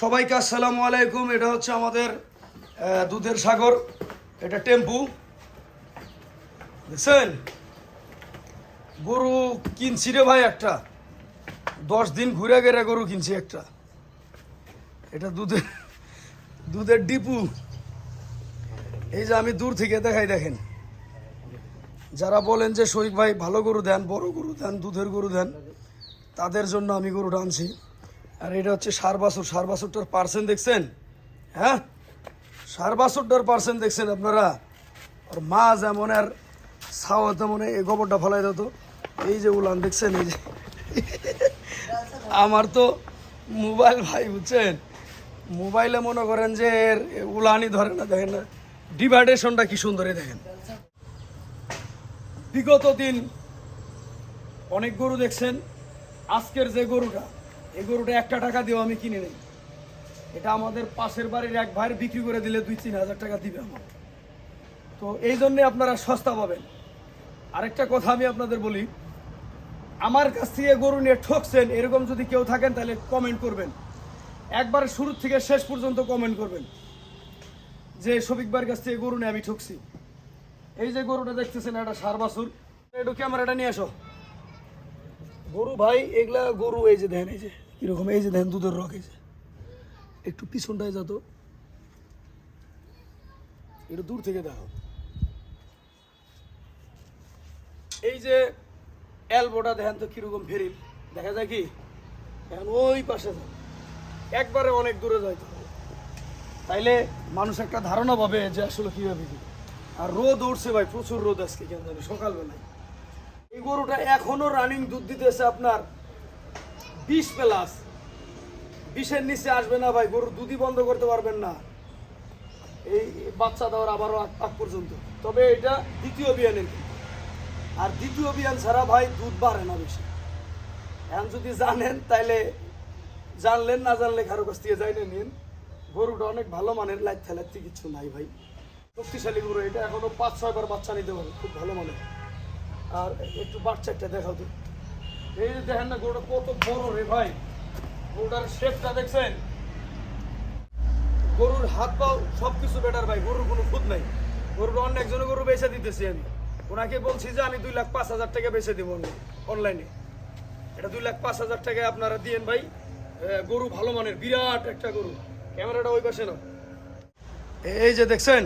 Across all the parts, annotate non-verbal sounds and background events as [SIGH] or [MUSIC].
সবাইকে আসসালামু আলাইকুম। এটা হচ্ছে আমাদের দুধের সাগর। এটা টেম্পু। দেখছেন? গরু কিনছি রে ভাই একটা। দশ দিন ঘুরে গেরে গরু কিনছি একটা। এটা দুধের দুধের ডিপু। এই যে আমি দূর থেকে দেখাই, দেখেন। যারা বলেন যে শৈক ভাই ভালো গরু দেন, বড় গরু দেন, দুধের গরু দেন, তাদের জন্য আমি গরুটা আনছি। আর এটা হচ্ছে সার বাছুর, সার বাছুরটার পার্সেন্ট দেখছেন? হ্যাঁ? সার বাছুরটার পার্সেন্ট দেখছেন আপনারা? আর মা যেমন আর ছাও তেমন এই গোবরটা ফলাই দিত। এই যে উলান, দেখছেন? এই যে [LAUGHS] আমার তো মোবাইল ভাই, বুঝছেন? মোবাইলে মনে করেন যে উলানই ধরে না, দেখেন না? ডিভাইডেশনটা কি সুন্দর এই দেখেন। বিগত দিন অনেক গরু দেখছেন। আজকের যে গরুটা এই গরুটা একটা টাকা দিয়েও আমি কিনে নেই। এটা আমাদের পাশের বাড়ির এক ভাইয়ের বিক্রি করে দিলে দুই তিন হাজার টাকা দিবে আমার তো এই জন্যে আপনারা সস্তা পাবেন। আরেকটা কথা আমি আপনাদের বলি, আমার কাছ থেকে গরু নিয়ে ঠকছেন, এরকম যদি কেউ থাকেন তাহলে কমেন্ট করবেন। একবারে শুরু থেকে শেষ পর্যন্ত কমেন্ট করবেন যে, শফিক ভাইয়ের কাছ থেকে গরু নিয়ে আমি ঠকছি। এই যে গরুটা দেখতেছেন একটা সার বাছুর। একটু ক্যামেরাটা নিয়ে আসো। গরু ভাই, এগুলা গরু, এই যে দেখেন, এই যে। কীরকম এই যে দেখেন দুধের রক, এই যে। একটু পিছনটায় যত একটু দূর থেকে দেখো। এই যে এলবোটা দেখেন তো কীরকম ফেরিল দেখা যায় কি? এখন ওই পাশে যায় একবারে অনেক দূরে যায় হবে তাইলে মানুষ একটা ধারণা পাবে যে আসলে কীভাবে কি। আর রোদ উঠছে ভাই, প্রচুর রোদ আজকে, কেন জানি, সকালবেলায়। এই গরুটা এখনও রানিং দুধ দিতেছে আপনার বিশ প্লাস। বিশের নিচে আসবে না ভাই, গরুর দুধই বন্ধ করতে পারবেন না। এই বাচ্চা দেওয়ার আবারও আগ পর্যন্ত। তবে এটা দ্বিতীয় কিন্তু। আর দ্বিতীয় বিয়ান ছাড়া ভাই দুধ বাড়ে না বেশি। এখন যদি জানেন, তাইলে জানলেন, না জানলে কারও কাছ থেকে যাই না নিন। গরুটা অনেক ভালো মানের, লাইট ফেলাইতে কিছু নাই ভাই। শক্তিশালী গরু, এটা এখনও পাঁচ ছয় বার বাচ্চা নিতে পারে, খুব ভালো মানের। আর একটু বাচ্চাটা দেখাও তো। এই যে দেখেন না গরুটা কত বড় রে ভাই। গরুটার শেপটা দেখছেন? গরুর হাত পাও সব কিছু বেটার ভাই, গরুর কোনো খুদ নাই। গরুর অন্য একজনের গরু বেচে দিতেছি আমি। ওনাকে বলছি যে, আমি দুই লাখ পাঁচ হাজার টাকা বেচে দেবো অনলাইনে এটা দুই লাখ পাঁচ হাজার টাকায় আপনারা দিয়েন ভাই। গরু ভালো মানের, বিরাট একটা গরু। ক্যামেরাটা ওই পাশে না এই যে দেখছেন,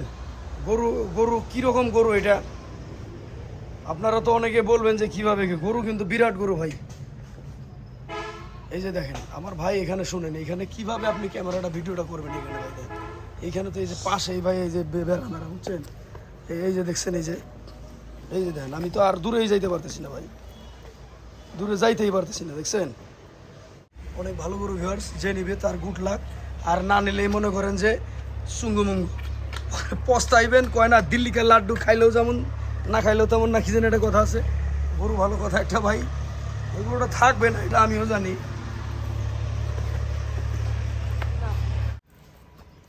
গরু গরু কীরকম গরু এটা? আপনারা তো অনেকে বলবেন যে কীভাবে গরু কিন্তু বিরাট গরু ভাই। এই যে দেখেন, আমার ভাই এখানে শুনেন, এখানে কীভাবে আপনি ক্যামেরাটা, ভিডিওটা করবেন এখানে ভাই এইখানে তো এই যে পাশে ভাই, এই যে বে- বেড়া বুঝছেন? এই- এই যে দেখছেন, এই যে এই যে দেখেন, আমি তো আর দূরেই যাইতে পারতেছি না ভাই। দূরে যাইতেই পারতেছি না, দেখছেন? অনেক ভালো গরু ভিউয়ার্স যে নিবে তার গুড লাক আর না নিলেই মনে করেন যে সুঙ্গুমুঙ্গু পস্তাইবেন, কয় না, দিল্লিকে লাড্ডু খাইলেও যেমন না খাইলেও তেমন না, কি একটা কথা আছে। গরু ভালো কথা একটা ভাই। এই গরুটা থাকবে না, এটা আমিও জানি।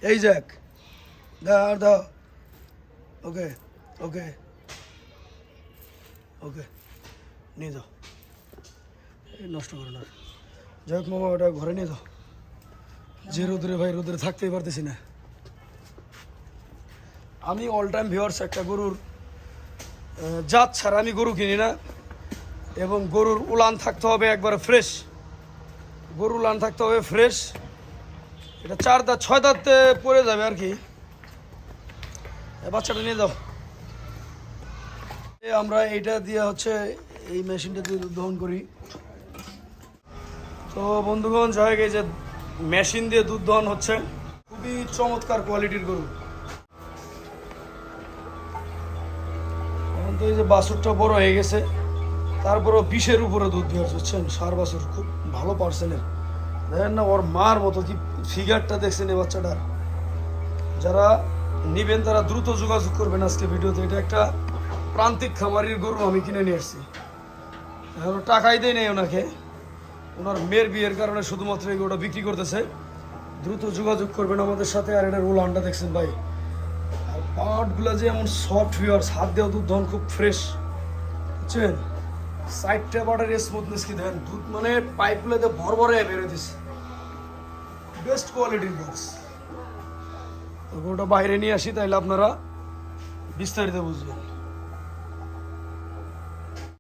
এই যাক দা আর দাও। ওকে ওকে। ওকে, নিয়ে যাও। নষ্ট করো না। যাই হোক, মামা, ওটা ঘরে নিয়ে যাও। যে রোদরে ভাই, রোদরে থাকতেই পারতেছি না। আমি অল টাইম ভিওয়ার্স একটা গরুর জাত ছাড়া আমি গরু কিনি না। এবং গরুর উলান থাকতে হবে একবারে ফ্রেশ গরুর উলান থাকতে হবে ফ্রেশ এটা চার দাঁত, ছয় দাঁতে পড়ে যাবে আর কি। বাচ্চাটা নিয়ে যাও। আমরা এইটা দিয়ে হচ্ছে এই মেশিনটা দিয়ে দহন করি। তো বন্ধুগণ, যাই যে মেশিন দিয়ে দুধ দহন হচ্ছে। খুবই চমৎকার কোয়ালিটির গরু। তো এই যে বাছুরটা বড় হয়ে গেছে, তারপরও বিশের উপরে দুধ দিয়ে হচ্ছেন সার বাছুর খুব ভালো পার্সেন্টের দেখেন না, ওর মার মতো কি ফিগারটা দেখছেন এই বাচ্চাটার? যারা নিবেন, তারা দ্রুত যোগাযোগ করবেন আজকে ভিডিওতে। এটা একটা প্রান্তিক খামারির গরু আমি কিনে নিয়ে এসেছি টাকাই দেয় নেই ওনাকে। ওনার মেয়ের বিয়ের কারণে শুধুমাত্র এই গরুটা বিক্রি করতেছে। দ্রুত যোগাযোগ করবেন আমাদের সাথে, আর এটা রোল আন্ডা দেখছেন ভাই। পাটগুলো যে এমন সফট ভিওয়ার্স হাত দেওয়া দুধ ধন খুব ফ্রেশ বুঝছেন? সাইডটা বাটার স্মুথনেস কি দেখেন? দুধ মানে পাইপগুলোতে ভর ভরে বেরোয় দিচ্ছে বেস্ট কোয়ালিটির বক্স ওটা বাইরে নিয়ে আসি, তাইলে আপনারা বিস্তারিত বুঝবেন।